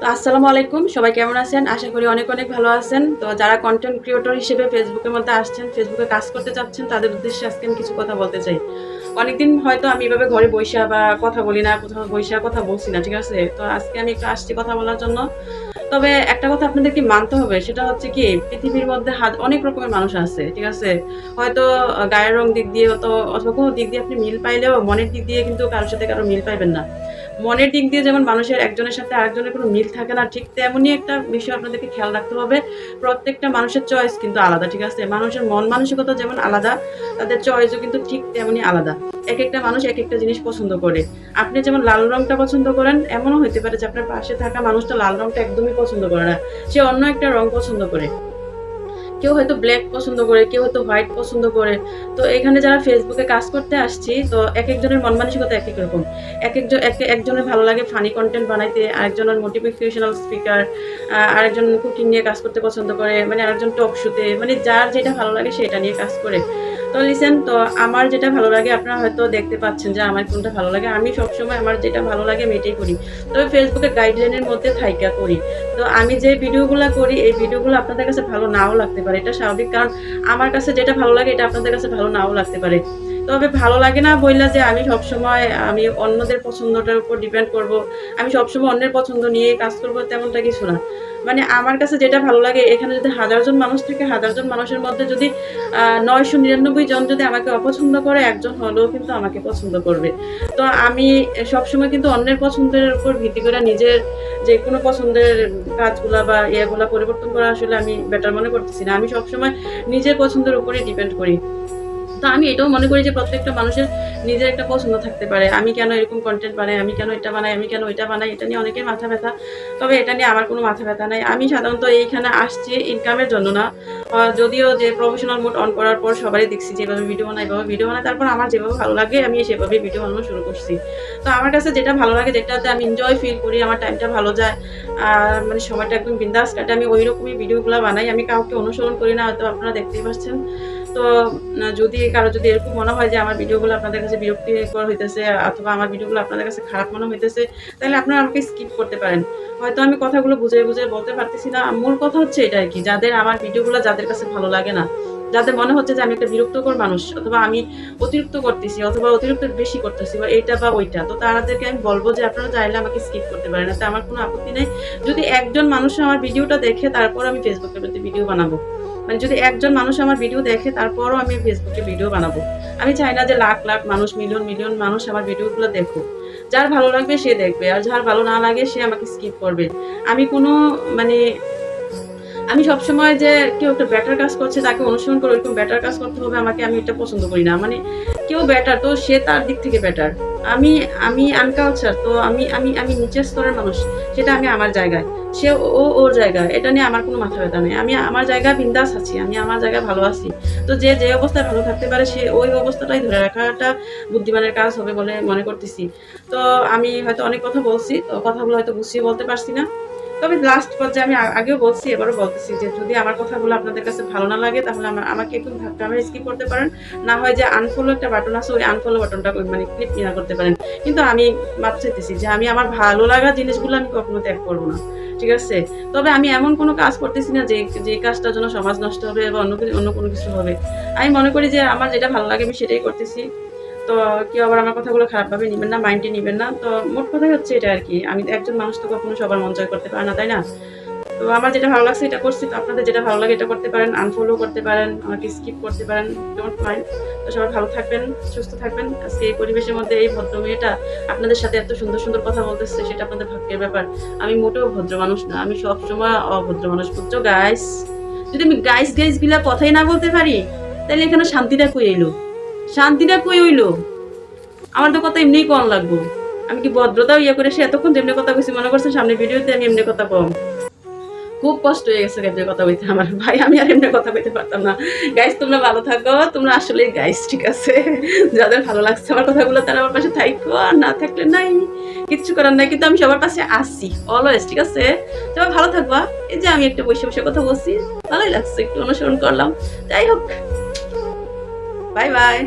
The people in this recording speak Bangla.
তো আসসালামু আলাইকুম, সবাই কেমন আছেন? আশা করি অনেক অনেক ভালো আছেন। তো যারা কন্টেন্ট ক্রিয়েটর হিসেবে ফেসবুকের মধ্যে আসছেন ফেসবুকে কাজ করতে চাচ্ছেন, তাদের উদ্দেশ্যে আজকে আমি কিছু কথা বলতে চাই। অনেকদিন হয়তো আমি এভাবে ঘরে বৈশা বা কথা বলি না, কোথাও বৈশা কথা বলছি না, ঠিক আছে? তো আজকে আমি একটু আসছি কথা বলার জন্য। তবে একটা কথা আপনাদেরকে মানতে হবে, সেটা হচ্ছে কি, পৃথিবীর মধ্যে অনেক রকমের মানুষ আছে, ঠিক আছে? হয়তো গায়ের রং দিক দিয়ে তো অথবা কোনো দিক দিয়ে আপনি মিল পাইলেও মনের দিক দিয়ে কিন্তু কারোর সাথে কারও মিল পাইবেন না। মনের দিক দিয়ে যেমন মানুষের একজনের সাথে আরেকজনের কোনো মিল থাকে না, ঠিক তেমনই একটা বিষয় আপনাদেরকে খেয়াল রাখতে হবে। প্রত্যেকটা মানুষের চয়েস কিন্তু আলাদা, ঠিক আছে? মানুষের মন মানসিকতা যেমন আলাদা, তাদের চয়েসও কিন্তু ঠিক তেমনই আলাদা। এক একটা মানুষ এক একটা জিনিস পছন্দ করে। আপনি যেমন লাল রংটা পছন্দ করেন, এমনও হতে পারে যে আপনার পাশে থাকা মানুষটা লাল রংটা একদমই পছন্দ করে না। সে অন্য একটা রং পছন্দ করে। কেউ হয়তো ব্ল্যাক পছন্দ করে, কেউ হয়তো হোয়াইট পছন্দ করে। তো এখানে যারা ফেসবুকে কাজ করতে আসছি, তো এক একজনের মন মানসিকতা এক এক রকম। এক একজন এক, একজনের ভালো লাগে ফানি কন্টেন্ট বানাইতে, আরেকজনের মোটিভেশনাল স্পিকার আরেকজন কুকিং নিয়ে কাজ করতে পছন্দ করে মানে আরেকজন টক শুতে মানে যার যেটা ভালো লাগে সেটা নিয়ে কাজ করে। তো লিসেন তো আমার যেটা ভালো লাগে, আপনারা হয়তো দেখতে পাচ্ছেন যে আমার কোনটা ভালো লাগে। আমি সবসময় আমার যেটা ভালো লাগে, আমি এটাই করি। তবে ফেসবুকে গাইডলাইনের মধ্যে থাইকা করি। তো আমি যে ভিডিওগুলো করি, এই ভিডিওগুলো আপনাদের কাছে ভালো নাও লাগতে পারে। এটা স্বাভাবিক। কারণ আমার কাছে যেটা ভালো লাগে, এটা আপনাদের কাছে ভালো নাও লাগতে পারে। তবে ভালো লাগে না বললা যে আমি সবসময় আমি অন্যদের পছন্দটার উপর ডিপেন্ড করব। আমি সবসময় অন্যের পছন্দ নিয়ে কাজ করব, তেমনটা কিছু না। মানে আমার কাছে যেটা ভালো লাগে, এখানে যদি হাজারজন মানুষ থাকে, হাজারজন মানুষের মধ্যে যদি নয়শো নিরানব্বই জন যদি আমাকে অপছন্দ করে, একজন হলেও কিন্তু আমাকে পছন্দ করবে। তো আমি সবসময় কিন্তু অন্যের পছন্দের উপর ভিত্তি করে নিজের যে কোনো পছন্দের কাজগুলা বা ইয়েগুলা পরিবর্তন করা আসলে আমি বেটার মনে করতেছি না। আমি সবসময় নিজের পছন্দের উপরেই ডিপেন্ড করি। তো আমি এটাও মনে করি যে প্রত্যেকটা মানুষের নিজের একটা পছন্দ থাকতে পারে। আমি কেন এরকম কন্টেন্ট বানাই? আমি কেন এটা বানাই? আমি কেন এটা বানাই? এটা নিয়ে অনেকের মাথা ব্যথা। তবে এটা নিয়ে আমার কোনো মাথা ব্যথা নাই। আমি সাধারণত এইখানে আসছি ইনকামের জন্য না। যদিও যে প্রফেশনাল মোড অন করার পর সবারই দেখছি যেভাবে ভিডিও বানাই এভাবে ভিডিও বানাই তারপর আমার যেভাবে ভালো লাগে, আমি সেভাবে ভিডিও বানানো শুরু করছি। তো আমার কাছে যেটা ভালো লাগে, যেটাতে আমি এনজয় ফিল করি, আমার টাইমটা ভালো যায় আর মানে সময়টা একদম বিন্দাস কাটে। আমি ওই রকমই ভিডিওগুলো বানাই। আমি কাউকে অনুসরণ করি না, হয়তো আপনারা দেখতেই পাচ্ছেন। তো যদি কারও যদি এরকম মনে হয় যে আমার ভিডিওগুলো আপনাদের কাছে বিরক্তিকর হইতেছে, অথবা আমার ভিডিওগুলো আপনাদের কাছে খারাপ মনে হইতেছে, তাহলে আপনারা আমাকে স্কিপ করতে পারেন। হয়তো আমি কথাগুলো বুঝে বুঝে বলতে পারতেছি না। মূল কথা হচ্ছে এটা আর কি, যাদের আমার ভিডিওগুলো যাদের কাছে ভালো লাগে না, যাদের মনে হচ্ছে যে আমি একটা বিরক্তকর মানুষ, অথবা আমি অতিরিক্ত করতেছি, অথবা অতিরিক্ত বেশি করতেছি, বা এইটা বা ওইটা, তো তাদেরকে আমি বলব যে আপনারা চাইলে আমাকে স্কিপ করতে পারেন তাতে আমার কোনো আপত্তি নেই। যদি একজন মানুষ আমার ভিডিওটা দেখে, তারপর আমি ফেসবুকের প্রতি ভিডিও বানাবো। মানে যদি একজন মানুষ আমার ভিডিও দেখে, তারপরও আমি ফেসবুকে ভিডিও বানাবো। আমি চাই না যে লাখ লাখ মানুষ, মিলিয়ন মিলিয়ন মানুষ আমার ভিডিওগুলো দেখুক। যার ভালো লাগবে সে দেখবে, আর যার ভালো না লাগে, সে আমাকে স্কিপ করবে। আমি কোনো মানে আমি সবসময় যে কেউ একটা ব্যাটার কাজ করছে, তাকে অনুসরণ করে ওইরকম ব্যাটার কাজ করতে হবে, আমাকে আমি এটা পছন্দ করি না। মানে কেউ ব্যাটার তো সে তার দিক থেকে ব্যাটার আমি আমি আনকালচার তো আমি আমি আমি নিচের স্তরের মানুষ, সেটা আমি আমার জায়গায়। সে ও ওর জায়গায়। এটা নিয়ে আমার কোনো মাথা ব্যথা নেই। আমি আমার জায়গায় বিন্দাস আছি, আমি আমার জায়গায় ভালো আছি। তো যে যে অবস্থায় ভালো থাকতে পারে, সে ওই অবস্থাটাই ধরে রাখাটা বুদ্ধিমানের কাজ হবে বলে মনে করতেছি। তো আমি হয়তো অনেক কথা বলছি, তো কথাগুলো হয়তো গুছিয়ে বলতে পারছি না। তবে লাস্ট পর্যায়ে আমি আগেও বলছি, এবারও বলতেছি যে যদি আমার কথাগুলো আপনাদের কাছে ভালো না লাগে, তাহলে আমার আমাকে একটু ক্যামেরা স্কিপ করতে পারেন। না হয় যে আনফলো একটা বাটন আছে, ওই আনফলো বাটনটা মানে ক্লিক না করতে পারেন। কিন্তু আমি চাইতেছি যে আমি আমার ভালো লাগা জিনিসগুলো আমি কখনো ত্যাগ করব না, ঠিক আছে? তবে আমি এমন কোনো কাজ করতেছি না যে যে কাজটার জন্য সমাজ নষ্ট হবে বা অন্য অন্য কোনো কিছু হবে। আমি মনে করি যে আমার যেটা ভালো লাগে আমি সেটাই করতেছি। তো কেউ আবার আমার কথাগুলো খারাপভাবে নেবেন না মাইন্ডে নেবেন না। তো মোট কথাই হচ্ছে এটা আর কি। আমি একজন মানুষ তো কখনো সবার মন জয় করতে পারে না, তাই না? তো আমার যেটা ভালো লাগছে এটা করছি, তো আপনাদের যেটা ভালো লাগে এটা করতে পারেন আনফলো করতে পারেন, আমাকে স্কিপ করতে পারেন ডোন্ট মাইন্ড তো সবাই ভালো থাকবেন, সুস্থ থাকবেন। আজকে এই পরিবেশের মধ্যে এই ভদ্র মেয়েটা আপনাদের সাথে এত সুন্দর সুন্দর কথা বলতেছে, সেটা আপনাদের ভাগ্যের ব্যাপার। আমি মোটেও ভদ্র মানুষ না, আমি সবসময় অভদ্র মানুষ, বুঝছ গাইস যদি আমি গাইস গাইসগুলা কথাই না বলতে পারি, তাহলে এখানে শান্তিটা কই এলো? শান্তিটা কই হইল? আমার তো কথা এমনিই কম লাগবো। আমি কি ভদ্রতা ইয়ে করে সে এতক্ষণ যেমনি কথা কইছি মনে করছেন সামনে ভিডিওতে আমি এমনি কথা কম। খুব কষ্ট হয়ে গেছে এমনি কথা কইতে আমার। ভাই, আমি আর এমনি কথা কইতে পারতাম না। গাইস তোমরা ভালো থাকো। তোমরা আসলে গাইস ঠিক আছে? যাদের ভালো লাগছে আমার কথাগুলো তারা আমার পাশে থাকো আর না থাকলে নাই। কিচ্ছু করার নাই। কিন্তু আমি সবার পাশে আসি অলওয়েজ ঠিক আছে? সবাই ভালো থাকবা। এই যে আমি একটা বসে বসে কথা বলছি। ভালোই লাগছে, একটু অনুসরণ করলাম। যাই হোক। Bye bye